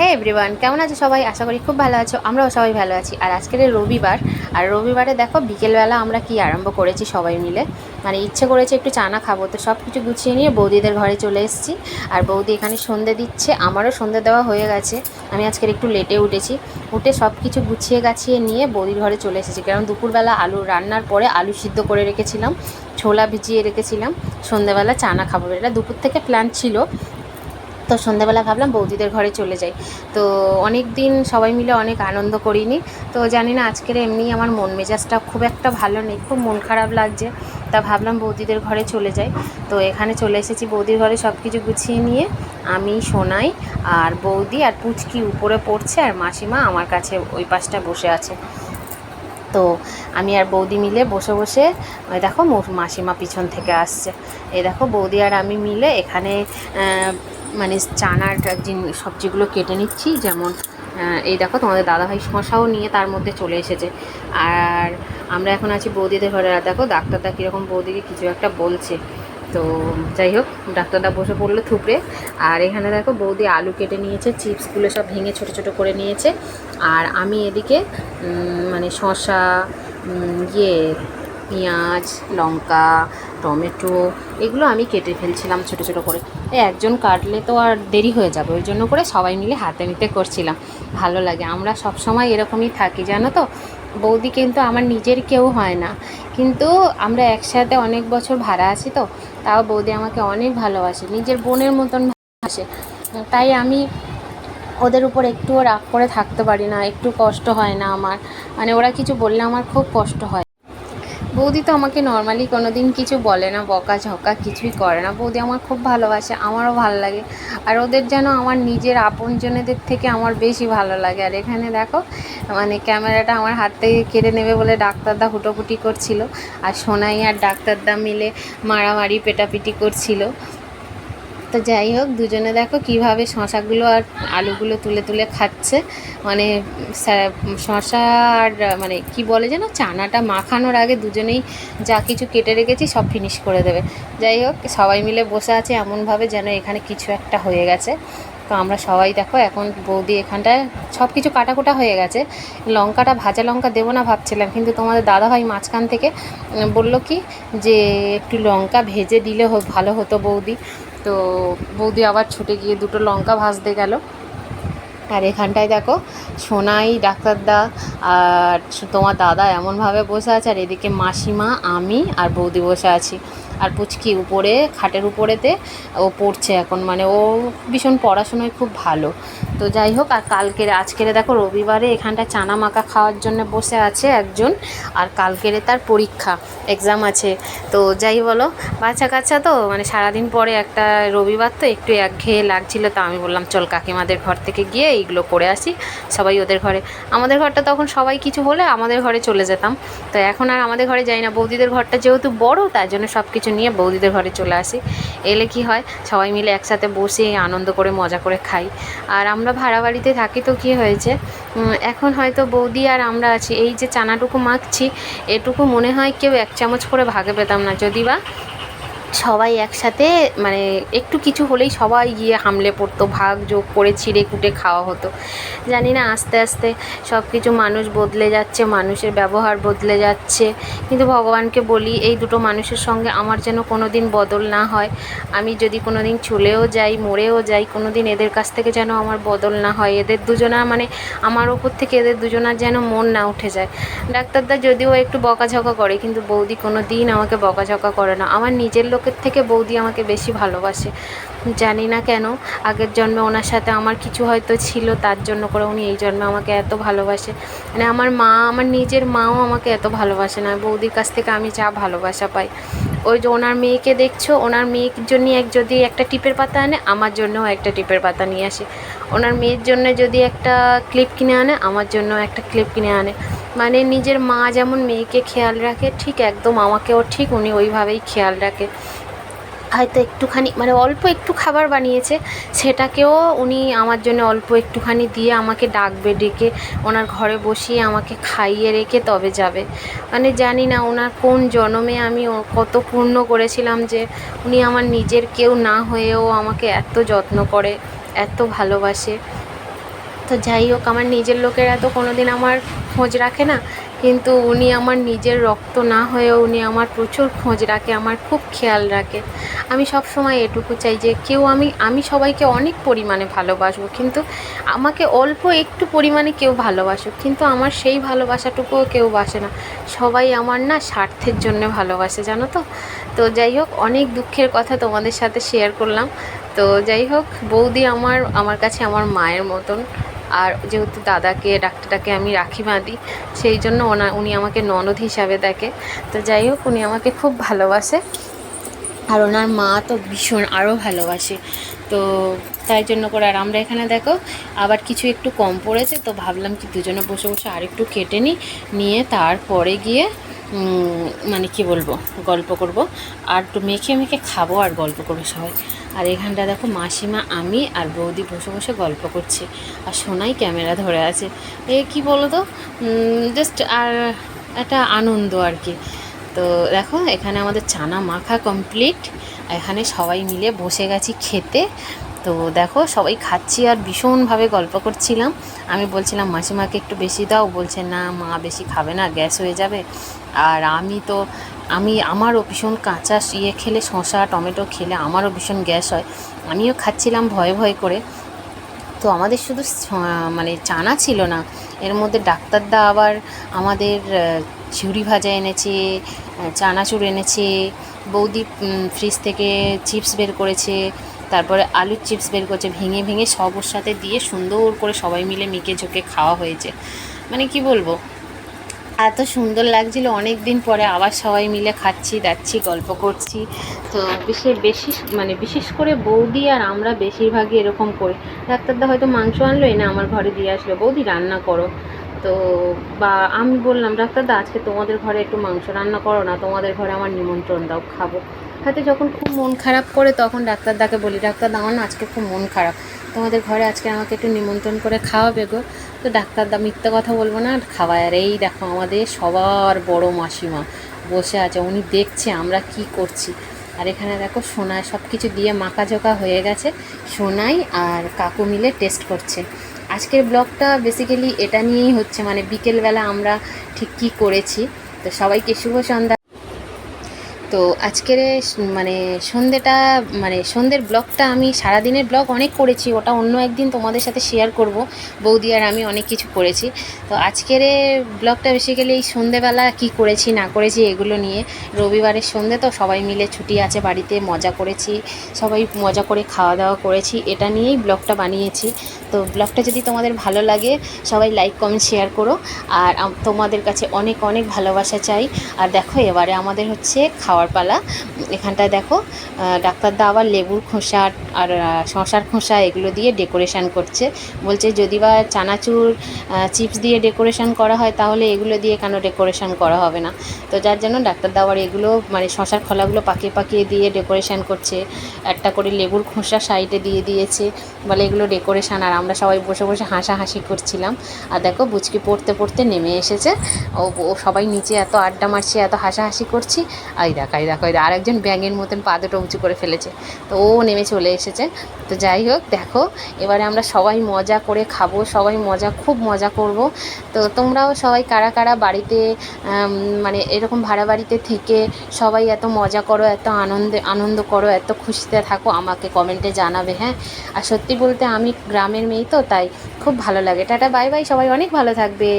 হ্যাঁ এভরিওয়ান কেমন আছো সবাই? আশা করি খুব ভালো আছো। আমরাও সবাই ভালো আছি। আর আজকের রবিবার, আর রবিবারে দেখো, বিকেলবেলা আমরা কি আরম্ভ করেছি সবাই মিলে। মানে ইচ্ছে করেছে একটু চানা খাব, তো সব কিছু গুছিয়ে নিয়ে বৌদিদের ঘরে চলে এসেছি। আর বৌদি এখানে সন্ধে দিচ্ছে, আমারও সন্ধে দেওয়া হয়ে গেছে। আমি আজকের একটু লেটে উঠেছি। উঠে সব কিছু গুছিয়ে গাছিয়ে নিয়ে বৌদির ঘরে চলে এসেছি। কারণ দুপুরবেলা আলু রান্নার পরে আলু সিদ্ধ করে রেখেছিলাম, ছোলা ভিজিয়ে রেখেছিলাম। সন্ধেবেলা চানা খাব। এটা দুপুর থেকে প্ল্যান ছিল। তো সন্ধ্যাবেলা ভাবলাম বৌদিদের ঘরে চলে যাই। তো অনেক দিন সবাই মিলে অনেক আনন্দ করিনি। তো জানি না, আজকের এমনি আমার মন মেজাজটা খুব একটা ভালো নেই, খুব মন খারাপ লাগছে। তা ভাবলাম বৌদিদের ঘরে চলে যাই। তো এখানে চলে এসেছি বৌদির ঘরে সব কিছু গুছিয়ে নিয়ে। আমি, সোনাই আর বৌদি আর পুচকি উপরে পড়ছে আর মাসিমা আমার কাছে ওই পাশটা বসে আছে। তো আমি আর বৌদি মিলে বসে বসে দেখো মাসিমা পিছন থেকে আসছে। এই দেখো বৌদি আর আমি মিলে এখানে মানে চানার জিন- সবজিগুলো কেটে নিচ্ছি, যেমন এই দেখো তোমাদের দাদাভাই শশাও নিয়ে তার মধ্যে চলে এসেছে। আর আমরা এখন আছি বৌদিদের ঘরে। আর দেখো, ডাক্তারদা কীরকম বৌদিকে কিছু একটা বলছে। তো যাই হোক, ডাক্তারদা বসে পড়ল থুপড়ে। আর এখানে দেখো, বৌদি আলু কেটে নিয়েছে, চিপসগুলো সব ভেঙে ছোট ছোট করে নিয়েছে। আর আমি এদিকে মানে শশা ইয়ে পেঁয়াজ, লঙ্কা টমেটো, এগুলো আমি কেটে ফেলছিলাম ছোটো ছোটো করে। একজন কাটলে তো আর দেরি হয়ে যাবে, ওই জন্য করে সবাই মিলে হাতে নিতে করছিলাম। ভালো লাগে, আমরা সব সময় এরকমই থাকি, জানো তো? বৌদি কিন্তু আমার নিজের কেউ হয় না। কিন্তু আমরা একসাথে অনেক বছর ভাড়া আছি তো, তাও বৌদি আমাকে অনেক ভালোবাসে, নিজের বোনের মতন ভালোবাসে। তাই আমি ওদের উপর একটুও রাগ করে থাকতে পারি না, একটু কষ্ট হয় না আমার। মানে ওরা কিছু বললে আমার খুব কষ্ট হয়। বৌদি তো আমাকে নর্মালি কোনো দিন কিছু বলে না, বকা ঝকা কিছুই করে না। বৌদি আমার খুব ভালোবাসে, আমারও ভালো লাগে। আর ওদের যেন আমার নিজের আপনজনেদের থেকে আমার বেশি ভালো লাগে। আর এখানে দেখো মানে ক্যামেরাটা আমার হাত থেকে কেড়ে নেবে বলে ডাক্তারদা হুটোপুটি করছিল। আর সোনাই আর ডাক্তারদা মিলে মারামারি, পেটাপিটি করছিল। তো যাই হোক, দুজনে দেখো কীভাবে শশাগুলো আর আলুগুলো তুলে তুলে খাচ্ছে। মানে শশা আর মানে কি বলে যেন, চানাটা মাখানোর আগে দুজনেই যা কিছু কেটে রেখেছি সব ফিনিশ করে দেবে। যাই হোক, সবাই মিলে বসে আছে এমনভাবে যেন এখানে কিছু একটা হয়ে গেছে। তো আমরা সবাই দেখো, এখন বৌদি এখানটায় সব কিছু কাটাকুটা হয়ে গেছে। লঙ্কাটা, ভাজা লঙ্কা দেবো না ভাবছিলাম, কিন্তু তোমাদের দাদাভাই মাঝখান থেকে বলল কি, যে একটু লঙ্কা ভেজে দিলে ভালো হতো বৌদি। তো বৌদি আবার ছুটে গিয়ে দুটো লঙ্কা ভাজতে গেল। আর এখানটায় দেখো, সোনাই, ডাক্তারদা আর তোমার দাদা এমনভাবে বসে আছে আর এদিকে মাসিমা, আমি আর বৌদি বসে আছি। আর পুচকি উপরে, খাটের উপরেতে ও পড়ছে এখন। মানে ও ভীষণ পড়াশোনায় খুব ভালো। তো যাই হোক, আর কালকের, আজকের দেখো রবিবারে এখানটা চানা মাখা খাওয়ার জন্য বসে আছে একজন। আর কালকেরে তার পরীক্ষা এক্সাম আছে। তো যাই বলো, বাচ্চা কাচ্চা তো মানে সারাদিন পরে একটা রবিবার তো একটু একঘেয়ে লাগছিল, তো আমি বললাম, চল কাকিমাদের ঘর থেকে গিয়ে এইগুলো করে আসি, সবাই ওদের ঘরে। আমাদের ঘরটা তখন সবাই কিছু হলে আমাদের ঘরে চলে যেতাম। তো এখন আর আমাদের ঘরে যাই না। বৌদিদের ঘরটা যেহেতু বড়, তার জন্য সব কিছু নিয়ে বৌদিদের ঘরে চলে আসি। এলে কি হয়, সবাই মিলে একসাথে বসে আনন্দ করে, মজা করে খাই। আর আমরা ভাড়া বাড়িতে থাকি তো কী হয়েছে এখন হয়তো বৌদি আর আমরা আছি। এই যে চানাটুকু মাখছি, এটুকু মনে হয় কেউ এক চামচ করে ভাগে পেতাম না। যদি বা সবাই একসাথে মানে একটু কিছু হলেই সবাই গিয়ে হামলে পড়তো, ভাগ, যোগ করে ছিঁড়ে কুটে খাওয়া হতো। জানি না, আস্তে আস্তে সব কিছু মানুষ বদলে যাচ্ছে, মানুষের ব্যবহার বদলে যাচ্ছে। কিন্তু ভগবানকে বলি, এই দুটো মানুষের সঙ্গে আমার যেন কোনো দিন বদল না হয়। আমি যদি কোনো দিন চলেও যাই, মরেও যাই কোনো দিন এদের কাছ থেকে যেন আমার বদল না হয়। এদের দুজনা মানে আমার ওপর থেকে এদের দুজনার যেন মন না উঠে যায়। ডাক্তারদা যদিও একটু বকাঝকা করে, কিন্তু বৌদি কোনো দিন আমাকে বকাঝকা করে না। আমার নিজের লোকের থেকে বৌদি আমাকে বেশি ভালোবাসে। জানি না কেন, আগের জন্মে ওনার সাথে আমার কিছু হয়তো ছিল, তার জন্য করে উনি এই জন্মে আমাকে এত ভালোবাসে। মানে আমার মা, আমার নিজের মাও আমাকে এত ভালোবাসে না, বৌদির কাছ থেকে আমি যা ভালোবাসা পাই। ওই যে ওনার মেয়েকে দেখছ, ওনার মেয়ের জন্য এক যদি একটা টিপের পাতা আনে, আমার জন্যও একটা টিপের পাতা নিয়ে আসে। ওনার মেয়ের জন্য যদি একটা ক্লিপ কিনে আনে, আমার জন্য একটা ক্লিপ কিনে আনে। মানে নিজের মা যেমন মেয়েকে খেয়াল রাখে, ঠিক একদম আমাকেও ঠিক উনি ওইভাবেই খেয়াল রাখে। হয়তো একটুখানি মানে অল্প একটু খাবার বানিয়েছে, সেটাকেও উনি আমার জন্য অল্প একটুখানি দিয়ে আমাকে ডাকবে, ডেকে ওনার ঘরে বসিয়ে আমাকে খাইয়ে রেখে তবে যাবে। মানে জানি না ওনার কোন জনমে আমি কত পূর্ণ করেছিলাম যে উনি আমার নিজের কেউ না হয়েও আমাকে এত যত্ন করে, এত ভালোবাসে। তো যাই হোক, আমার নিজের লোকেরা তো কোনোদিন আমার খোঁজ রাখে না। কিন্তু উনি আমার নিজের রক্ত না হয়েও উনি আমার প্রচুর খোঁজ রাখে, আমার খুব খেয়াল রাখে। আমি সব সময় এটুকু চাই যে কেউ আমি আমি সবাইকে অনেক পরিমাণে ভালোবাসবো, কিন্তু আমাকে অল্প একটু পরিমাণে কেউ ভালোবাসুক, কিন্তু আমার সেই ভালোবাসাটুকুও কেউ বাসে না। সবাই আমার না স্বার্থের জন্য ভালোবাসে, জানো তো? তো যাই হোক, অনেক দুঃখের কথা তোমাদের সাথে শেয়ার করলাম। তো যাই হোক, বৌদি আমার আমার কাছে আমার মায়ের মতন। আর যেহেতু দাদাকে, ডাক্তারটাকে আমি রাখি বাঁধি, সেই জন্য ওনা, উনি আমাকে ননদ হিসাবে দেখে। তো যাই হোক, উনি আমাকে খুব ভালোবাসে। আর ওনার মা তো ভীষণ আরও ভালোবাসে। তো তাই জন্য করে আর আমরা এখানে দেখো, আবার কিছু একটু কম পড়েছে, তো ভাবলাম কি দুজনে বসে বসে আর একটু কেটে নিই, নিয়ে তারপরে গিয়ে মানে কি বলব, গল্প করব। আর একটু মেখে মেখে খাব আর গল্প করব সবাই। আর এখানটা দেখো মাসিমা, আমি আর বৌদি বসে বসে গল্প করছে। আর সোনাই ক্যামেরা ধরে আছে। এ কি বলো তো জাস্ট আর একটা আনন্দ আর কি। তো দেখো, এখানে আমাদের চানা মাখা কমপ্লিট এখানে সবাই মিলে বসে গেছি খেতে। তো দেখো, সবাই খাচ্ছি আর ভীষণভাবে গল্প করছিলাম। আমি বলছিলাম, মাসিমাকে একটু বেশি দাও। বলছে, না মা, বেশি খাবে না, গ্যাস হয়ে যাবে। আর আমি তো আমি আমারও ভীষণ কাঁচা ইয়ে খেলে শশা টমেটো খেলে আমারও ভীষণ গ্যাস হয়। আমিও খাচ্ছিলাম ভয়ে ভয়ে করে। তো আমাদের শুধু মানে চানা ছিল না, এর মধ্যে ডাক্তারদা আবার আমাদের ঝুড়ি ভাজা এনেছে চানাচুর এনেছে, বৌদি ফ্রিজ থেকে চিপস বের করেছে, তারপরে আলুর চিপস বের করেছে, ভেঙে ভেঙে সব ওর সাথে দিয়ে সুন্দর করে সবাই মিলে মিকে ঝুঁকে খাওয়া হয়েছে। মানে কি বলব? এত সুন্দর লাগছিল। অনেক দিন পরে আবার সবাই মিলে খাচ্ছি দাচ্ছি গল্প করছি। তো বিশেষ বেশি মানে বিশেষ করে বৌদি আর আমরা বেশিরভাগই এরকম করি। ডাক্তারদা হয়তো মাংস আনলো, এনে আমার ঘরে দিয়ে আসলো। বৌদি, রান্না করো। তো, বা আমি বললাম, ডাক্তারদা, আজকে তোমাদের ঘরে একটু মাংস রান্না করো না, তোমাদের ঘরে আমার নিমন্ত্রণ দাও, খাব। হাতে যখন খুব মন খারাপ করে, তখন ডাক্তারদাকে বলি, ডাক্তারদা, আমার না আজকে খুব মন খারাপ। তোমাদের ঘরে আজকে আমাকে একটু নিমন্ত্রণ করে খাওয়াবে গো। তো ডাক্তারদা মিথ্যে কথা বলব না খাওয়ায়। আর এই দেখো আমাদের সবার বড় মাসিমা বসে আছে, উনি দেখছে আমরা কি করছি। আর এখানে দেখো সোনায় সব কিছু দিয়ে মাখাঝোকা হয়ে গেছে। সোনাই আর কাকু মিলে টেস্ট করছে। আজকের ব্লগটা বেসিক্যালি এটা নিয়েই হচ্ছে মানে বিকেলবেলা আমরা ঠিক কী করেছি। তো সবাইকে শুভ সন্ধ্যা। তো আজকের মানে সন্ধ্যেটা মানে সন্ধ্যের ব্লগটা আমি সারাদিনের ব্লগ অনেক করেছি, ওটা অন্য একদিন তোমাদের সাথে শেয়ার করব। বৌদি আর আমি অনেক কিছু করেছি। তো আজকের ব্লগটা বেসিক্যালি এই সন্ধ্যেবেলা কি করেছি, না করেছি এগুলো নিয়ে। রবিবারের সন্ধ্যে তো সবাই মিলে ছুটি আছে বাড়িতে, মজা করেছি, সবাই মজা করে খাওয়া দাওয়া করেছি, এটা নিয়েই ব্লগটা বানিয়েছি। তো ব্লগটা যদি তোমাদের ভালো লাগে, সবাই লাইক কমেন্ট শেয়ার করো। আর তোমাদের কাছে অনেক অনেক ভালোবাসা চাই। আর দেখো এবারে আমাদের হচ্ছে খাওয়ার পালা। এখানটায় দেখো ডাক্তার ডাক্তারদা আবার লেবুর খোসা আর শশার খোসা এগুলো দিয়ে ডেকোরেশন করছে। বলছে যদি বা চানাচুর চিপস দিয়ে ডেকোরেশন করা হয় তাহলে এগুলো দিয়ে কেন ডেকোরেশন করা হবে না? তো যার জন্য ডাক্তার দাওয়ার এগুলো মানে শশার খোলাগুলো পাকিয়ে পাকিয়ে দিয়ে ডেকোরেশন করছে। একটা করে লেবুর খোসা সাইডে দিয়ে দিয়েছে। বলে এগুলো ডেকোরেশন, আর আমরা সবাই বসে বসে হাসাহাসি করছিলাম। আর দেখো বুচকি পড়তে পড়তে নেমে এসেছে। ও ও সবাই নিচে এত আড্ডা মারছি, এত হাসাহাসি করছি। আই দেখ, আই আর একজন ব্যাঙের মতন পা দুটো উঁচু করে ফেলেছে। তো ও নেমে চলে এসেছে। তো যাই হোক, দেখো, এবারে আমরা সবাই মজা করে খাব, সবাই মজা, খুব মজা করব। তো তোমরাও সবাই কারা কারা বাড়িতে মানে এরকম ভাড়া বাড়িতে থেকে সবাই এত মজা করো, এত আনন্দে, আনন্দ করো, এত খুশিতে থাকো, আমাকে কমেন্টে জানাবে হ্যাঁ? আর সত্যি বলতে আমি গ্রামের মেয়ে তো, তাই খুব ভালো লাগে। টাটা, বাই বাই, সবাই অনেক ভালো থাকবে।